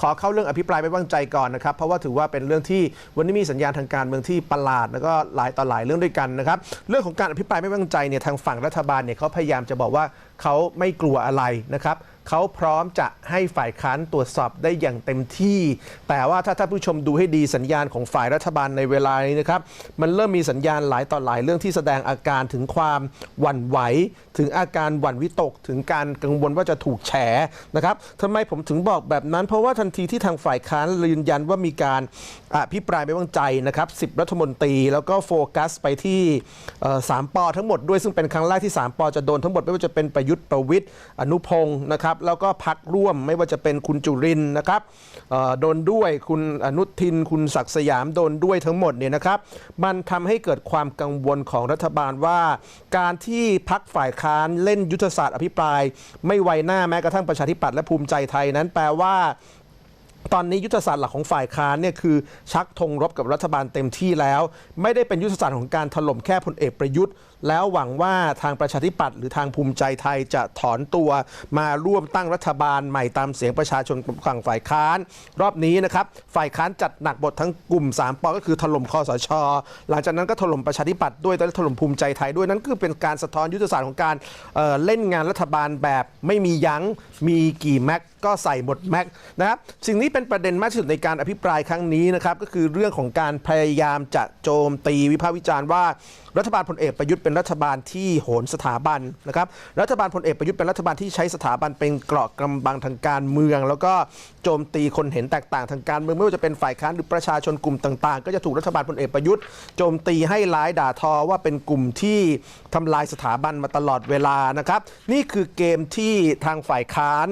ขอเข้าเรื่องอภิปรายไม่วางใจก่อนนะครับ เพราะว่าถือว่าเป็นเรื่องที่วันนี้มีสัญญาณทางการเมืองที่ประหลาด แล้วก็หลายต่อหลายเรื่องด้วยกันนะครับ เรื่องของการอภิปรายไม่ว้วางใจเนี่ยทางฝั่งรัฐบาลเนี่ยเขาพยายามจะบอกว่าเขาไม่กลัวอะไรนะครับ เขาพร้อมจะให้ฝ่ายค้านตรวจสอบได้อย่างเต็มที่ แต่ว่าถ้าท่านผู้ชมดูให้ดีสัญญาณของฝ่ายรัฐบาลในเวลานี้นะครับ มันเริ่มมีสัญญาณหลายต่อหลายเรื่องที่แสดงอาการถึงความหวั่นไหว ถึงอาการหวั่นวิตก ถึงการกังวลว่าจะถูกแฉนะครับทำไมผมถึงบอกแบบนั้น เพราะว่าทันทีที่ทางฝ่ายค้านยืนยันว่ามีการอภิปรายไม่วางใจนะครับ10รัฐมนตรี แล้วก็โฟกัสไปที่สามปอทั้งหมดด้วยซึ่งเป็นครั้งแรกที่3ปอจะโดนทั้งหมดไม่ว่าจะเป็นประยุทธ์ประวิทย์อนุพงศ์นะครับแล้วก็พักร่วมไม่ว่าจะเป็นคุณจุรินนะครับโดนด้วยคุณอนุทิน คุณศักดิ์สยามโดนด้วยทั้งหมดเนี่ยนะครับ มันทำให้เกิดความกังวลของรัฐบาลว่า การที่พักฝ่ายค้านเล่นยุทธศาสตร์อภิปราย ไม่ไวหน้าแม้กระทั่งประชาธิปัตย์และภูมิใจไทยนั้นแปลว่า ตอนนี้ยุทธศาสตร์หลักของฝ่ายค้านเนี่ยคือชักธงรบกับรัฐบาลเต็มที่แล้ว ไม่ได้เป็นยุทธศาสตร์ของการถล่มแค่พลเอกประยุทธ์ แล้วหวังว่าทางประชาธิปัตย์หรือทางภูมิใจไทยจะถอนตัวมาร่วมตั้งรัฐบาลใหม่ตามเสียงประชาชนฝั่งฝ่ายค้าน รอบนี้นะครับฝ่ายค้านจัดหนักบททั้งกลุ่ม3ปอก็คือถล่มคอสช หลังจากนั้นก็ถล่มประชาธิปัตย์ด้วยและถล่มภูมิใจไทยด้วยนั่นคือเป็นการสะท้อนยุทธศาสตร์ของการเเล่นงานรัฐบาลแบบไม่มียัง้งมีกี่แม็ก ก็ใส่หมดแม็กนะครับสิ่งนี้เป็นประเด็นมากที่สุดในการอภิปรายครั้งนี้นะครับก็คือเรื่องของการพยายามจะโจมตีวิพากษ์วิจารณ์ว่า รัฐบาลพลเอกประยุทธ์เป็นรัฐบาลที่โหนสถาบันนะครับรัฐบาลพลเอกประยุทธ์เป็นรัฐบาลที่ใช้สถาบันเป็นเกราะกำบังทางการเมือง แล้วก็โจมตีคนเห็นแตกต่างทางการเมืองไม่ว่าจะเป็นฝ่ายค้านหรือประชาชนกลุ่มต่างๆ ก็จะถูกรัฐบาลพลเอกประยุทธ์โจมตีให้ร้ายด่าทอว่าเป็นกลุ่มที่ทำลายสถาบันมาตลอดเวลานะครับนี่คือเกมที่ทางฝ่ายค้าน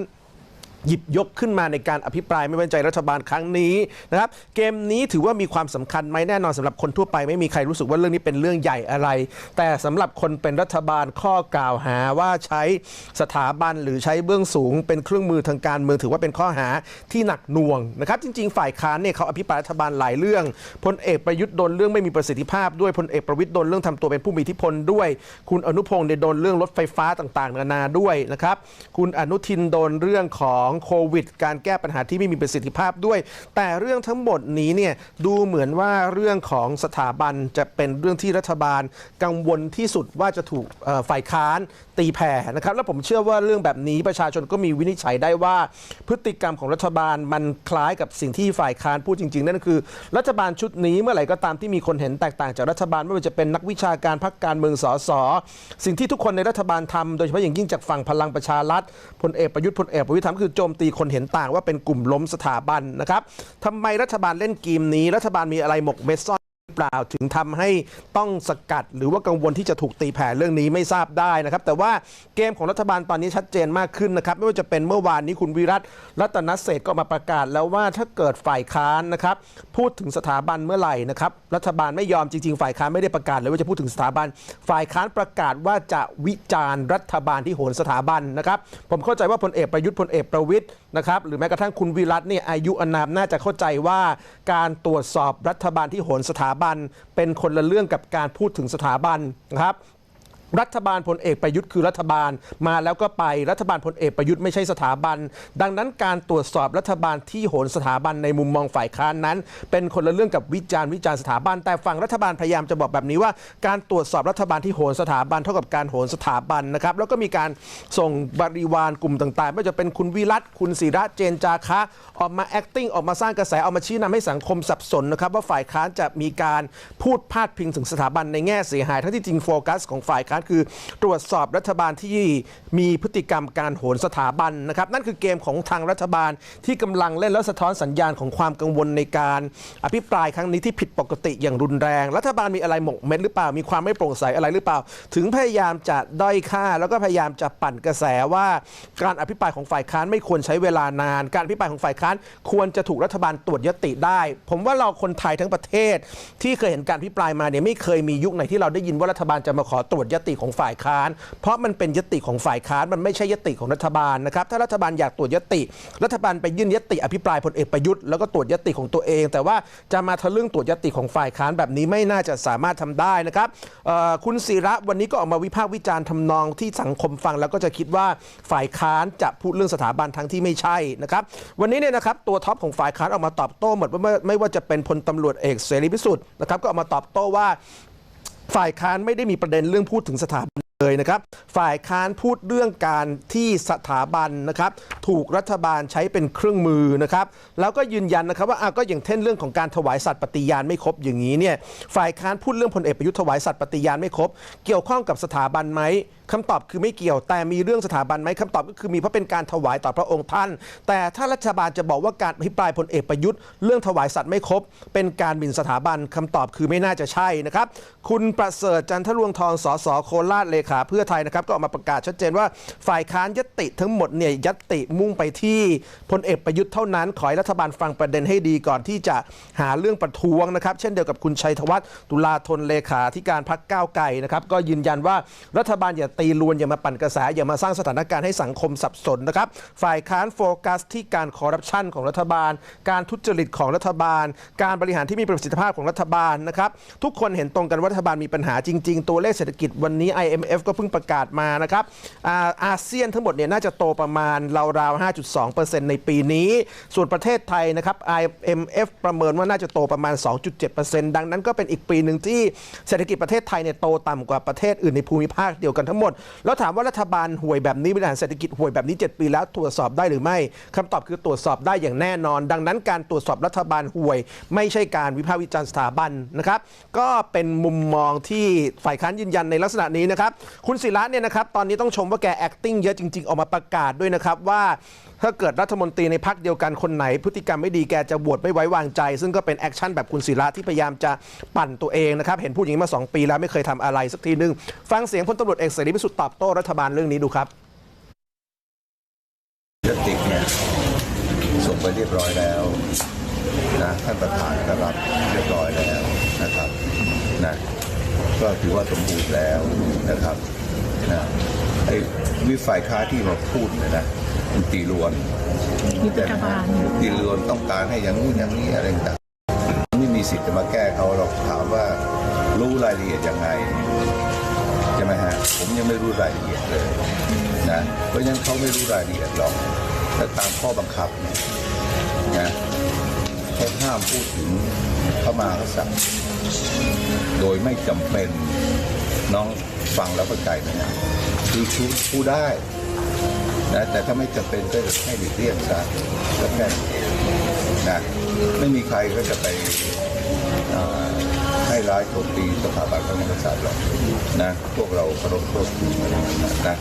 หยิบยกขึ้นมาในการอภิปรายไม่ไว้ใจรัฐบาลครั้งนี้นะครับเกมนี้ถือว่ามีความสำคัญไหมแน่นอนสำหรับคนทั่วไปไม่มีใครรู้สึกว่าเรื่องนี้เป็นเรื่องใหญ่อะไร แต่สำหรับคนเป็นรัฐบาลข้อกล่าวหาว่าใช้สถาบันหรือใช้เบื้องสูง เป็นเครื่องมือทางการเมืองถือว่าเป็นข้อหาที่หนักหน่วงนะครับจริง ๆ ฝ่ายค้านเนี่ยเขาอภิปรายรัฐบาลหลายเรื่องพลเอกประยุทธ์โดนเรื่องไม่มีประสิทธิภาพด้วยพลเอกประวิตยโดนเรื่องทำตัวเป็นผู้มีอิทธิพลด้วย คุณอนุพงศ์เนี่ยโดนเรื่องรถไฟฟ้าต่างๆ นานาด้วยนะครับคุณอนุทินโดนเรื่องของของโควิด การแก้ปัญหาที่ไม่มีประสิทธิภาพด้วย แต่เรื่องทั้งหมดนี้เนี่ยดูเหมือนว่าเรื่องของสถาบันจะเป็นเรื่องที่รัฐบาล กังวลที่สุดว่าจะถูกฝ่ายค้านตีแผ่นะครับ แล้วผมเชื่อว่าเรื่องแบบนี้ประชาชนก็มีวินิจฉัยได้ว่า พฤติกรรมของรัฐบาลมันคล้ายกับสิ่งที่ฝ่ายค้านพูดจริง ๆ นั่นคือ รัฐบาลชุดนี้เมื่อไหร่ก็ตามที่มีคนเห็นแตกต่างจากรัฐบาลไม่ว่าจะเป็นนักวิชาการพรรคการเมืองสสสิ่งที่ทุกคนในรัฐบาลทำโดยเฉพาะอย่างยิ่งจากฝั่งพลังประชารัฐพลเอกประยุทธ์พลเอกประวิตยทำคือโจมตีคนเห็นต่างว่าเป็นกลุ่มล้มสถาบันนะครับทำไมรัฐบาลเล่นเกมนี้ รัฐบาลมีอะไรหมกเม็ดซ่อน เปล่า ถึงทำให้ต้องสกัด หรือว่ากังวลที่จะถูกตีแผ่เรื่องนี้ไม่ทราบได้นะครับ แต่ว่าเกมของรัฐบาลตอนนี้ชัดเจนมากขึ้นนะครับ ไม่ว่าจะเป็นเมื่อวานนี้คุณวิรัตรัตนเศษก็มาประกาศแล้วว่าถ้าเกิดฝ่ายค้านนะครับ พูดถึงสถาบันเมื่อไหร่นะครับ รัฐบาลไม่ยอมจริง ๆ ฝ่ายค้านไม่ได้ประกาศเลยว่าจะพูดถึงสถาบัน ฝ่ายค้านประกาศว่าจะวิจารณ์รัฐบาลที่โหนสถาบันนะครับ ผมเข้าใจว่าพลเอกประยุทธ์พลเอกประวิตยนะครับหรือแม้กระทั่งคุณวิรัตเนี่ยอายุอนามน่าจะเข้าใจว่าการตรวจสอบรัฐบาลที่โหนสถาบันเป็นคนละเรื่องกับการพูดถึงสถาบันนะครับ รัฐบาลพลเอกประยุทธ์คือรัฐบาลมาแล้วก็ไปรัฐบาลพลเอกประยุทธ์ไม่ใช่สถาบัน ดังนั้นการตรวจสอบรัฐบาลที่โหนสถาบันในมุมมองฝ่ายค้านนั้น เป็นคนละเรื่องกับวิจารณ์วิจารณ์สถาบัน แต่ฝั่งรัฐบาลพยายามจะบอกแบบนี้ว่า การตรวจสอบรัฐบาลที่โหนสถาบันเท่ากับการโหนสถาบันนะครับแล้วก็มีการส่งบริวารกลุ่มต่างๆ ไม่ว่าจะเป็นคุณวิรัตคุณศิระเจนจาคะออกมา acting ออกมาสร้างกระแสออกมาชี้นำให้สังคมสับสนนะครับว่าฝ่ายค้านจะมีการพูดพาดพิงถึงสถาบันในแง่เสียหายทั้งที่จริงโฟกัสของฝ่ายค้านคือตรวจสอบรัฐบาลที่มีพฤติกรรมการโหนสถาบันนะครับนั่นคือเกมของทางรัฐบาลที่กำลังเล่นแล้วสะท้อนสัญญาณของความกังวลในการอภิปรายครั้งนี้ที่ผิดปกติอย่างรุนแรง รัฐบาลมีอะไรหมกเม็ดหรือเปล่ามีความไม่โปร่งใสอะไรหรือเปล่า ถึงพยายามจะด้อยค่า แล้วก็พยายามจะปั่นกระแสว่า การอภิปรายของฝ่ายค้านไม่ควรใช้เวลานาน การอภิปรายของฝ่ายค้านควรจะถูกรัฐบาลตรวจยติได้ ผมว่าเราคนไทยทั้งประเทศ ที่เคยเห็นการอภิปรายมาเนี่ยไม่เคยมียุคไหนที่เราได้ยินว่ารัฐบาลจะมาขอตรวจยติของฝ่ายค้าน เพราะมันเป็นยติของฝ่ายค้านมันไม่ใช่ยติของรัฐบาลนะครับถ้ารัฐบาลอยากตรวจยติ รัฐบาลไปยื่นยติอภิปรายพลเอกประยุทธ์แล้วก็ตรวจยติของตัวเอง แต่ว่าจะมาทะลึ่งตรวจยติของฝ่ายค้านแบบนี้ไม่น่าจะสามารถทำได้นะครับคุณศิระวันนี้ก็ออกมาวิพากษ์วิจารณ์ทำนองที่สังคมฟัง แล้วก็จะคิดว่าฝ่ายค้านจะพูดเรื่องสถาบันทั้งที่ไม่ใช่นะครับวันนี้เนี่ยนะครับตัวท็อปของฝ่ายค้านออกมาตอบโต้หมดว่าไม่ไม่ว่าจะเป็นพลตำรวจเอกเสรีพิสุทธิ์นะครับก็ออกมาตอบโต้ว่า ฝ่ายค้านไม่ได้มีประเด็นเรื่องพูดถึงสถาบัน เลยนะครับฝ่ายค้านพูดเรื่องการที่สถาบันนะครับถูกรัฐบาลใช้เป็นเครื่องมือนะครับแล้วก็ยืนยันนะครับว่าอะก็อย่างเช่นเรื่องของการถวายสัตย์ปฏิญาณไม่ครบอย่างนี้เนี่ยฝ่ายค้านพูดเรื่องพลเอกประยุทธ์ถวายสัตย์ปฏิญาณไม่ครบ เกี่ยวข้องกับสถาบันไหมคำตอบคือไม่เกี่ยว แต่มีเรื่องสถาบันไหมคำตอบก็คือมีเพราะเป็นการถวายต่อพระองค์ท่าน แต่ถ้ารัฐบาลจะบอกว่าการอภิปรายพลเอกประยุทธ์เรื่องถวายสัตย์ไม่ครบ เป็นการหมิ่นสถาบันคำตอบคือไม่น่าจะใช่นะครับคุณประเสริฐจันทรวงทองสสโคราชเลขาเพื่อไทยนะครับก็ออกมาประกาศชัดเจนว่าฝ่ายค้านยติทั้งหมดเนี่ยยติมุ่งไปที่พลเอกประยุทธ์เท่านั้น ขอให้รัฐบาลฟังประเด็นให้ดีก่อนที่จะหาเรื่องประท้วงนะครับ เช่นเดียวกับคุณชัยธวัฒน์ตุลาธนเลขาธิการพักก้าวไกลนะครับก็ยืนยันว่ารัฐบาลอย่าตีลวนอย่ามาปั่นกระแสอย่ามาสร้างสถานการณ์ให้สังคมสับสนนะครับฝ่ายค้านโฟกัสที่การคอร์รัปชันของรัฐบาล การทุจริตของรัฐบาล การบริหารที่มีประสิทธิภาพของรัฐบาลนะครับทุกคนเห็นตรงกันว่ารัฐบาลมีปัญหาจริง ๆ ตัวเลขเศรษฐกิจวันนี้ IMF ก็เพิ่งประกาศมานะครับอาอาเซียนทั้งหมดเนี่ยน่าจะโตประมาณราวๆ 5.2%ในปีนี้ ส่วนประเทศไทยนะครับ IMF ประเมินว่าน่าจะโตประมาณ 2.7%ดังนั้นก็เป็นอีกปีหนึ่งที่เศรษฐกิจประเทศไทยเนี่ยโตต่ำกว่าประเทศอื่นในภูมิภาคเดียวกันทั้งหมด แล้วถามว่ารัฐบาลห่วยแบบนี้บริหารเศรษฐกิจห่วยแบบนี้ 7 ปีแล้วตรวจสอบได้หรือไม่คำตอบคือตรวจสอบได้อย่างแน่นอน ดังนั้นการตรวจสอบรัฐบาลห่วย ไม่ใช่การวิพากษ์วิจารณ์สถาบันนะครับก็เป็นมุมมองที่ฝ่ายค้านยืนยันในลักษณะนี้นะครับคุณศิระเนี่ยนะครับตอนนี้ต้องชมว่าแก acting เยอะจริง ๆ ออกมาประกาศด้วยนะครับว่าถ้าเกิดรัฐมนตรีในพักเดียวกันคนไหน พฤติกรรมไม่ดีแกจะบวชไม่ไว้วางใจ ซึ่งก็เป็นแอคชั่นแบบคุณศิระที่พยายามจะปั่นตัวเองนะครับเห็นพูดอย่างนี้มา 2 ปีแล้วไม่เคยทำอะไรสักทีนึง ฟังเสียงพลตำรวจเอกเสรีพิสุทธิ์ตอบโต้รัฐบาลเรื่องนี้ดูครับยติเนี่ยส่งไปเรียบร้อยแล้วนะท่านประธานก็รับเรียบร้อยแล้วนะครับนะ ก็ถือว่าสมบูรณ์แล้วนะครับนะไอ้วิฝ่ายค้าที่มาพูดเนี่ยนะมันตีรวนมีรัฐบาลตีรวนต้องการให้อย่างนู้นอย่างนี้อะไรต่างๆไม่มีสิทธิ์จะมาแก้เขาหรอกถามว่ารู้รายละเอียดยังไงใช่ไหมฮะผมยังไม่รู้รายละเอียดเลยนะเพราะฉะนั้นเขาไม่รู้รายละเอียดหรอกแต่ตามข้อบังคับเนี่ยนะเขาห้ามพูดถึงพ ระมหากษัตริย์โดยไม่จำเป็นน้องฟังแล้วเข้าใจนะเนี่ยคือชูพูดได้นะแต่ถ้าไม่จำเป็นก็ให้หลีกเลี่ยงซะแล้วแค่นั้นนะไม่มีใครก็จะไปอ่า โจมตีสถาบันพระมหากษัตริย์หรอกนะพวกเราเคารพโทษคุณนะนะ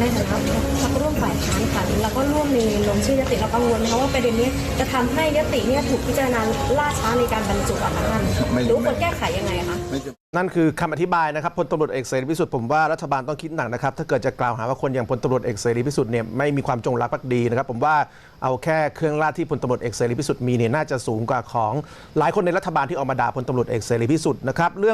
ในฐานะพักร่วมฝ่ายค้านค่ะแล้วก็ร่วมในลงชื่อยติเรากังวลนะคะว่าประเด็นนี้จะทำให้ยติเนี่ยถูกพิจารณาล่าช้าในการบรรจุอะค่ะท่านไม่หรือควรแก้ไขยังไงคะไม่จะนั่นคือคำอธิบายนะครับพลตำรวจเอกเสรีพิสุทธิ์ผมว่ารัฐบาลต้องคิดหนักนะครับถ้าเกิดจะกล่าวหาว่าคนอย่างพลตำรวจเอกเสรีพิสุทธิ์เนี่ยไม่มีความจงรักภักดีนะครับผมว่าเอาแค่เครื่องราชที่พลตำรวจเอกเสรีพิสุทธิ์มีเนี่ยน่าจะสูงกว่าของหลายคนในรัฐบาลที่ออกมาด่าพลตำรวจเอกเสรีพิสุทธิ์นะครับเรื่อง